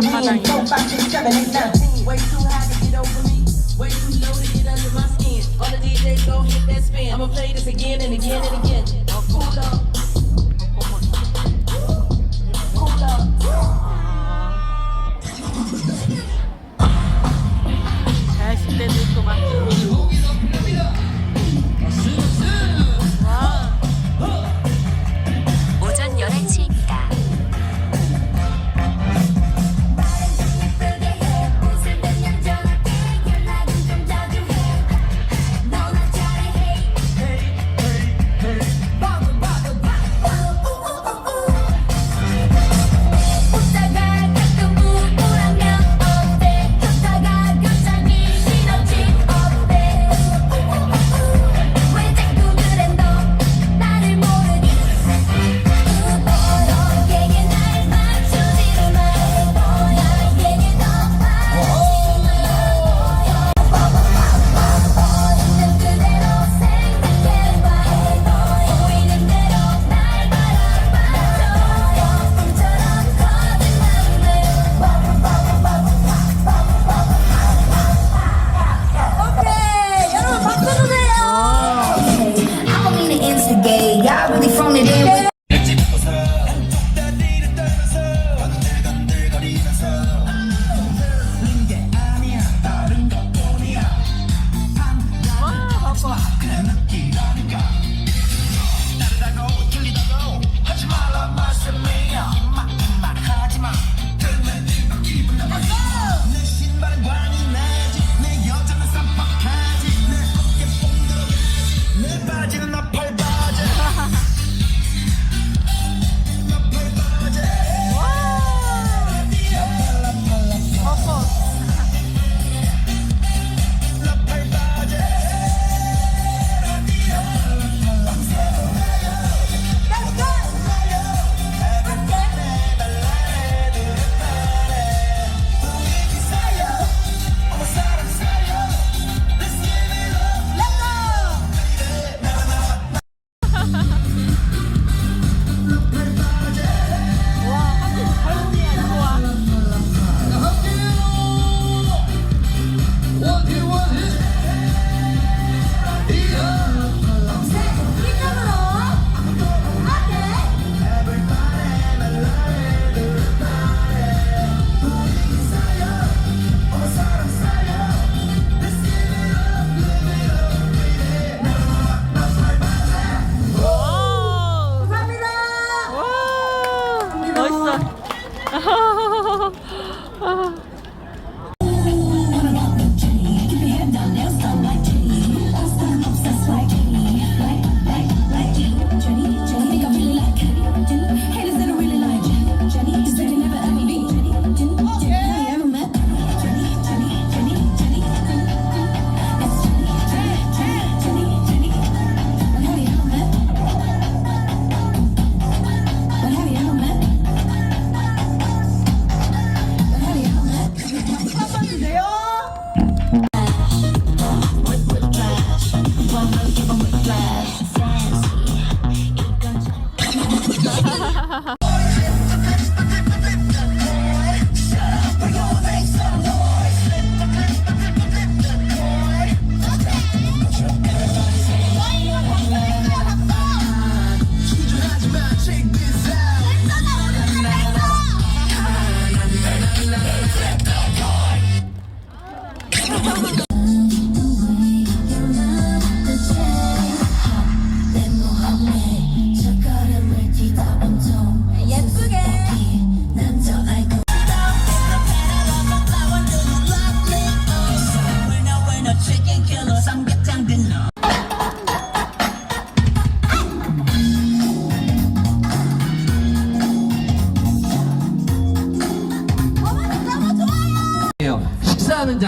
till out to the hold on. wind. Four, five, six, seven, eight, nine, ten. Way too high to get over me. Way too low to get under my skin. All the DJs go hit that spin. I'ma play this again and again and again.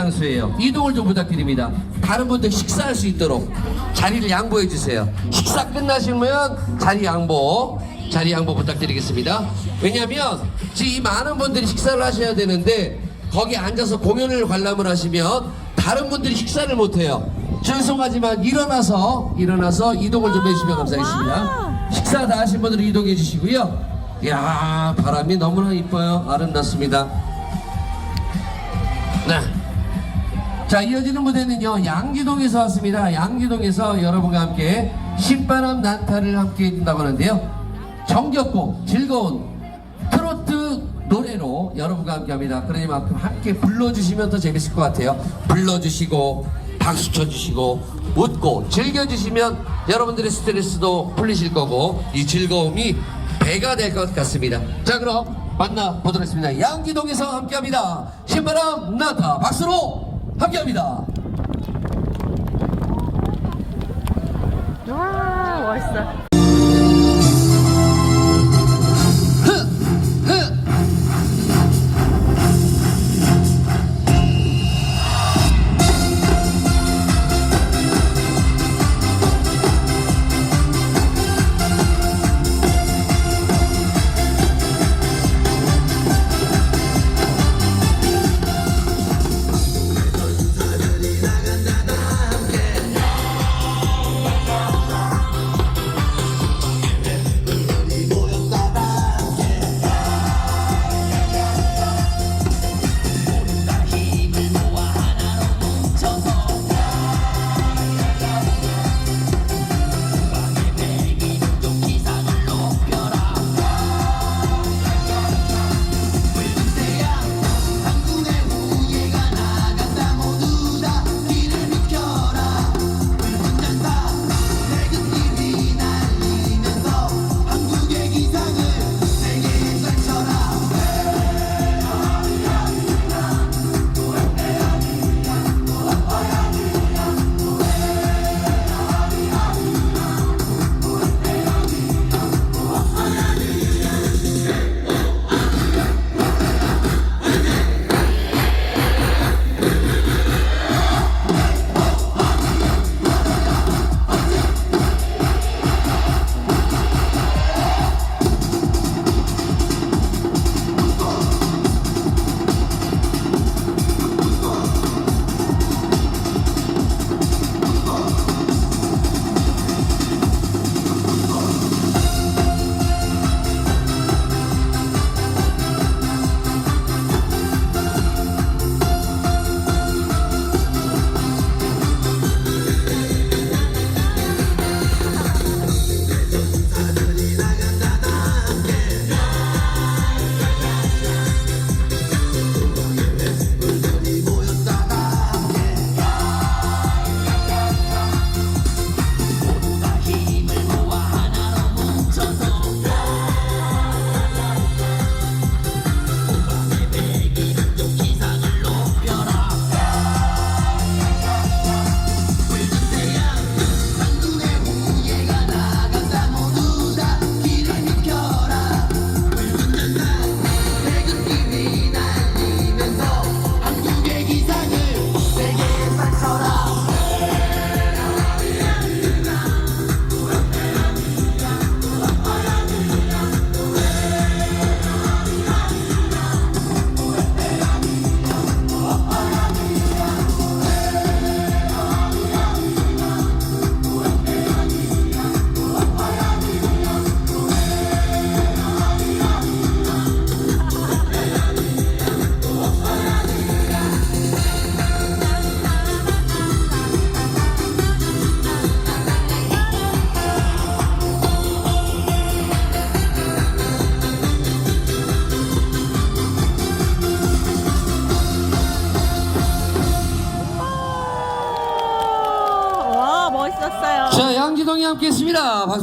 장소예요. 이동을 좀 부탁드립니다. 다른 분들 식사할 수 있도록 자리를 양보해 주세요. 식사 끝나시면 자리 양보, 자리 양보 부탁드리겠습니다. 왜냐하면 지금 이 많은 분들이 식사를 하셔야 되는데 거기 앉아서 공연을 관람을 하시면 다른 분들이 식사를 못 해요. 죄송하지만 일어나서 일어나서 이동을 좀 해주시면 감사하겠습니다. 식사 다 하신 분들은 이동해 주시고요. 이야 바람이 너무나 이뻐요 아름답습니다 네. 자 이어지는 무대는요 양지동에서 왔습니다. 양지동에서 여러분과 함께 신바람 난타를 함께 해준다고 하는데요. 정겹고 즐거운 트로트 노래로 여러분과 함께 합니다. 그러니만큼 함께 불러주시면 더 재밌을 것 같아요. 불러주시고 박수 쳐주시고 웃고 즐겨주시면 여러분들의 스트레스도 풀리실 거고 이 즐거움이 배가 될 것 같습니다. 자 그럼 만나보도록 하겠습니다. 양지동에서 함께합니다. 신바람 난타 박수로 함께합니다 와 멋있어.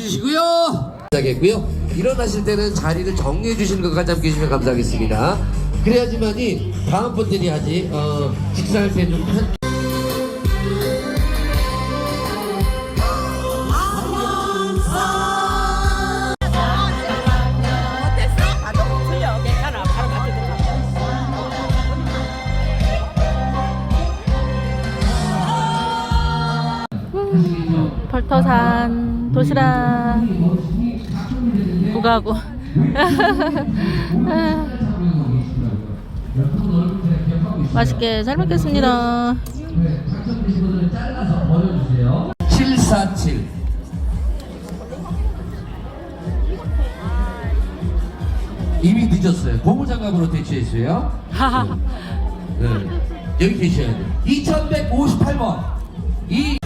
주시고요. 시작했고요. 일어나실 때는 자리를 정리해 주시는 것까지 해주시면 감사하겠습니다. 그래야지만이 다음 분들이 하지 어, 식사할 때좀 편... 벌터산 도시락 부가고 맛있게 잘 먹겠습니다. 747 이미 늦었어요. 고무장갑으로 대치했어요. 네. 여기 계셔야 돼요. 2158번. 이